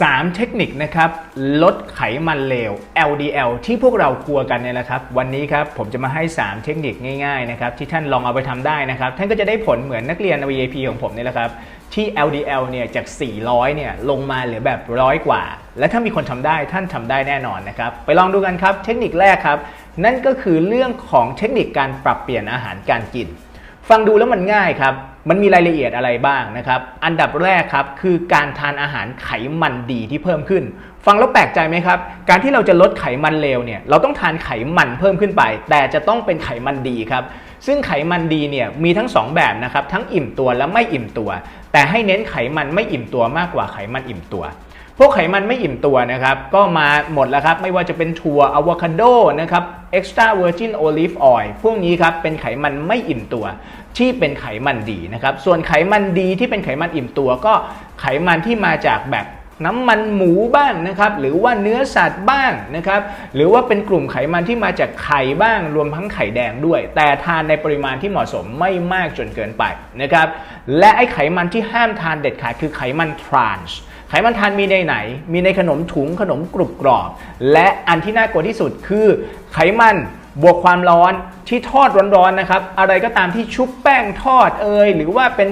3 เทคนิคนะครับลดไขมันเลว LDL ที่พวกเรากลัวกันเนี่ยแหละครับ วันนี้ครับผมจะมาให้ 3 เทคนิคง่ายๆนะครับที่ท่านลองเอาไปทำได้นะครับ ท่านก็จะได้ผลเหมือนนักเรียน VIP ของผมเนี่ยแหละครับ ที่ LDL เนี่ยจาก 400 เนี่ยลงมาเหลือแบบร้อยกว่า และถ้ามีคนทำได้ท่านทำได้แน่นอนนะครับ ไปลองดูกันครับเทคนิคแรกครับ นั่นก็คือเรื่องของเทคนิคการปรับเปลี่ยนอาหารการกิน ฟังดูแล้วมันง่ายครับ มันมีรายละเอียดอะไรบ้างนะครับ อันดับแรกครับคือการทานอาหารไขมันดีที่เพิ่มขึ้น ฟังแล้วแปลกใจไหมครับ การที่เราจะลดไขมันเลวเนี่ย เราต้องทานไขมันเพิ่มขึ้นไป แต่จะต้องเป็นไขมันดีครับ ซึ่งไขมันดีเนี่ยมีทั้งสองแบบนะครับ ทั้งอิ่มตัวและไม่อิ่มตัว แต่ให้เน้นไขมันไม่อิ่มตัวมากกว่าไขมันอิ่มตัว พวกไขมันไม่อิ่มตัวนะครับ ก็มาหมดแล้วครับ ไม่ว่าจะเป็นถั่วอะโวคาโดนะครับเอ็ก스트้าเวอร์จินโอลิฟออยล์พวกนี้ครับ เป็นไขมันไม่อิ่มตัว ที่เป็นไขมันดีนะครับ ส่วนไขมันดีที่เป็นไขมันอิ่มตัวก็ไขมันที่มาจากแบบ น้ำมันหมูบ้างนะครับหรือว่าเนื้อสัตว์บ้างนะครับหรือว่าเป็นกลุ่มไขมันที่มาจากไข่บ้าง รวมทั้งไข่แดงด้วย แต่ทานในปริมาณที่เหมาะสมไม่มากจนเกินไปนะครับและไอไขมันที่ห้ามทานเด็ดขาดคือไขมันทรานส์ไขมันทานมีในไหน มีในขนมถุงขนมกรุบกรอบ และอันที่น่ากลัวที่สุดคือไขมันบวกความร้อนที่ทอดร้อนๆนะครับ อะไรก็ตามที่ชุบแป้งทอดเอยหรือว่าเป็น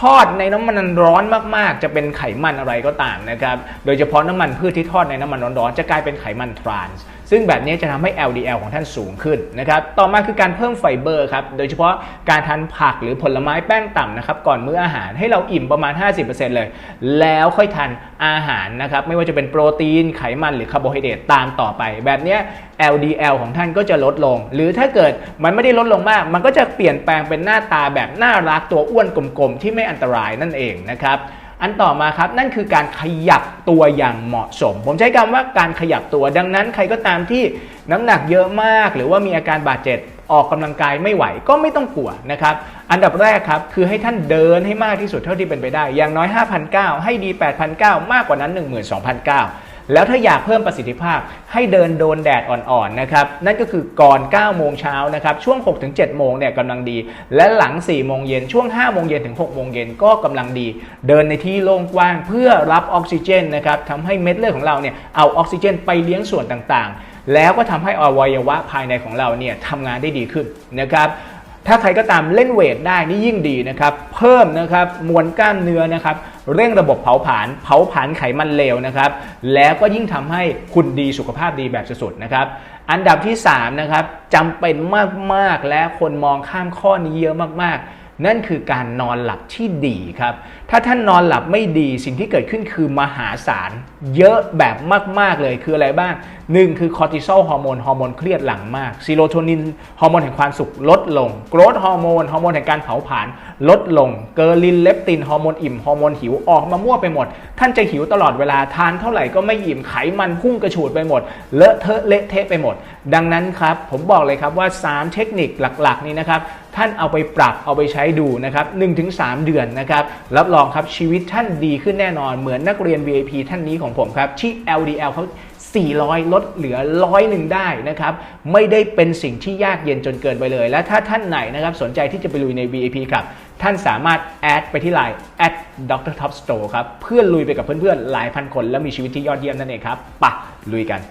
ทอดในน้ำมันร้อนมากๆ จะเป็นไขมันอะไรก็ตามนะครับ โดยเฉพาะน้ำมันพืชที่ทอดในน้ำมันร้อนๆ จะกลายเป็นไขมันทรานส์ ซึ่งแบบนี้จะทำให้ LDL ของท่านสูงขึ้นนะครับ ต่อมาคือการเพิ่มไฟเบอร์ครับ โดยเฉพาะการทานผักหรือผลไม้แป้งต่ำนะครับ ก่อนมื้ออาหารให้เราอิ่มประมาณ 50%เลย แล้วค่อยทานอาหารนะครับ ไม่ว่าจะเป็นโปรตีน ไขมันหรือคาร์โบไฮเดรตตามต่อไป แบบนี้ LDL ของท่านก็จะลดลง หรือถ้าเกิดมันไม่ได้ลดลงมาก มันก็จะเปลี่ยนแปลงเป็นหน้าตาแบบน่ารักตัวอ้วนกลมๆ ที่ไม่อันตรายนั่นเองนะครับ อันต่อมาครับนั่นคือการขยับตัวอย่างเหมาะสม ผมใช้คำว่าการขยับตัวดังนั้น ใครก็ตามที่น้ำหนักเยอะมาก หรือว่ามีอาการบาดเจ็บออกกำลังกายไม่ไหวก็ไม่ต้องกลัวนะครับ อันดับแรกครับคือให้ท่านเดินให้มากที่สุดเท่าที่เป็นไปได้ อย่างน้อย5,900ให้ดี8,900มากกว่านั้น 12,900 แล้วถ้าอยากเพิ่มประสิทธิภาพให้เดินโดนแดดอ่อนๆนะครับนั่นก็คือก่อน 9 โมงเช้านะครับช่วง 6-7 โมงเนี่ยกำลังดี และหลัง 4 โมงเย็นช่วง 5 โมงเย็นถึง 6 โมงเย็นก็กำลังดี เดินในที่โล่งกว้างเพื่อรับออกซิเจนนะครับทำให้เม็ดเลือดของเราเนี่ยเอาออกซิเจนไปเลี้ยงส่วนต่างๆ แล้วก็ทำให้อวัยวะภายในของเราเนี่ยทำงานได้ดีขึ้นนะครับถ้าใครก็ตามเล่นเวทได้นี่ยิ่งดีนะครับเพิ่มนะครับมวลกล้ามเนื้อนะครับ เร่งระบบเผาผลาญเผาผลาญไขมันเลวนะครับ แล้วก็ยิ่งทำให้คุณดีสุขภาพดีแบบสุดๆนะครับ อันดับที่3นะครับจำเป็นมากๆและคนมองข้ามข้อนี้เยอะมากๆ นั่นคือการนอนหลับที่ดีครับ ถ้าท่านนอนหลับไม่ดีสิ่งที่เกิดขึ้นคือมหาศาลเยอะแบบมาก ๆ เลยคืออะไรบ้างหนึ่งคือคอร์ติซอลฮอร์โมนฮอร์โมนเครียดหลังมากซีโรโทนินฮอร์โมนแห่งความสุขลดลงโกรทฮอร์โมนฮอร์โมนแห่งการเผาผลาญลดลงเกอร์ลินเลปตินฮอร์โมนอิ่มฮอร์โมนหิวออกมามั่วไปหมด ท่านจะหิวตลอดเวลาทานเท่าไหร่ก็ไม่อิ่มไขมันพุ่งกระฉูดไปหมดเลอะเทอะเละเทะไปหมด ดังนั้นครับผมบอกเลยครับว่า 3 เทคนิคหลักๆ นี้นะครับท่านเอาไปปรับเอาไปใช้ดูนะครับ1-3 เดือนนะครับรับรองครับชีวิตท่านดีขึ้นแน่นอนเหมือนนักเรียน VIP ท่านนี้ของผมครับที่ LDL เขา400 ลดเหลือร้อยหนึ่งได้นะครับ ไม่ได้เป็นสิ่งที่ยากเย็นจนเกินไปเลย และถ้าท่านไหนนะครับสนใจที่จะไปลุยใน VIP ครับ ท่านสามารถแอดไปที่ไลน์ at Dr. Top Store ครับ เพื่อลุยไปกับเพื่อนๆ หลายพันคนแล้วมีชีวิตที่ยอดเยี่ยมนั่นเองครับปะลุยกัน